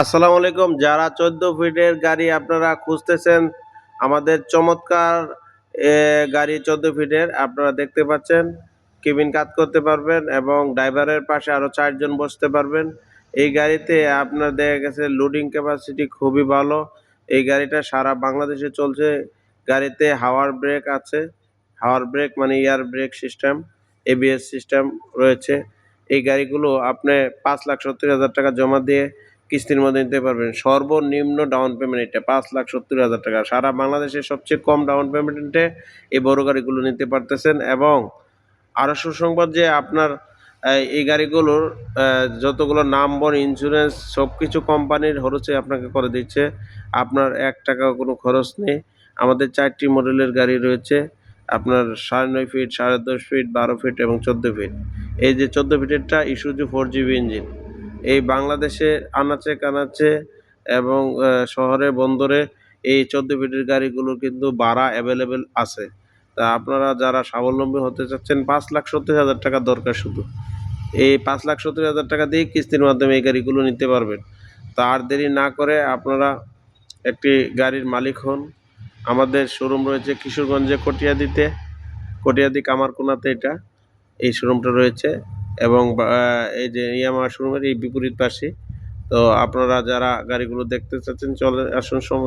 আসসালামু আলাইকুম। যারা চোদ্দ ফিটের গাড়ি আপনারা খুঁজতেছেন, আমাদের চমৎকার গাড়ি চোদ্দ ফিটের আপনারা দেখতে পাচ্ছেন। কেবিন কাজ করতে পারবেন এবং ড্রাইভারের পাশে আরও চারজন বসতে পারবেন। এই গাড়িতে আপনার দেখা গেছে লোডিং ক্যাপাসিটি খুবই ভালো। এই গাড়িটা সারা বাংলাদেশে চলছে। গাড়িতে হাওয়ার ব্রেক আছে। হাওয়ার ব্রেক মানে air brake system ABS system রয়েছে। এই গাড়িগুলো আপনি পাঁচ লাখ সত্তর হাজার টাকা জমা দিয়ে কিস্তির মধ্যে নিতে পারবেন। সর্বনিম্ন ডাউন পেমেন্ট এটা পাঁচ লাখ সত্তর হাজার টাকা। সারা বাংলাদেশের সবচেয়ে কম ডাউন পেমেন্টে এই বড় গাড়িগুলো নিতে পারতেছেন এবং আরও সুসংবাদ যে আপনার এই গাড়িগুলোর যতগুলো নাম্বার ইন্স্যুরেন্স সব কিছু কোম্পানির খরচে আপনাকে করে দিচ্ছে। আপনার এক টাকাও কোনো খরচ নেই। আমাদের চারটি মডেলের গাড়ি রয়েছে। আপনার সাড়ে নয় ফিট সাড়ে দশ ফিট বারো ফিট এবং চোদ্দ ফিট এই যে চোদ্দ ফিটেরটা ইস্যুজু ফোর জিবি ইঞ্জিন এই বাংলাদেশে আনাচে কানাচে এবং শহরে, বন্দরে এই চোদ্দ ফিটের গাড়িগুলো কিন্তু ভাড়া অ্যাভেলেবেল আছে। তা আপনারা যারা স্বাবলম্বী হতে চাচ্ছেন, পাঁচ লাখ সত্তর হাজার টাকা দরকার শুধু। এই পাঁচ লাখ সত্তর হাজার টাকা দিয়ে কিস্তির মাধ্যমে এই গাড়িগুলো নিতে পারবেন। তা আর দেরি না করে আপনারা একটি গাড়ির মালিক হন। আমাদের শোরুম রয়েছে কিশোরগঞ্জে, কটিয়াদিতে। কটিয়াদি কামারকোনাতে এটা। এই শোরুমটা রয়েছে। এবং এই যে ইয়ামা শোরুমের এই বিপরীত পাশে। তো আপনারা যারা গাড়িগুলো দেখতে চাচ্ছেন, চলে আসুন সম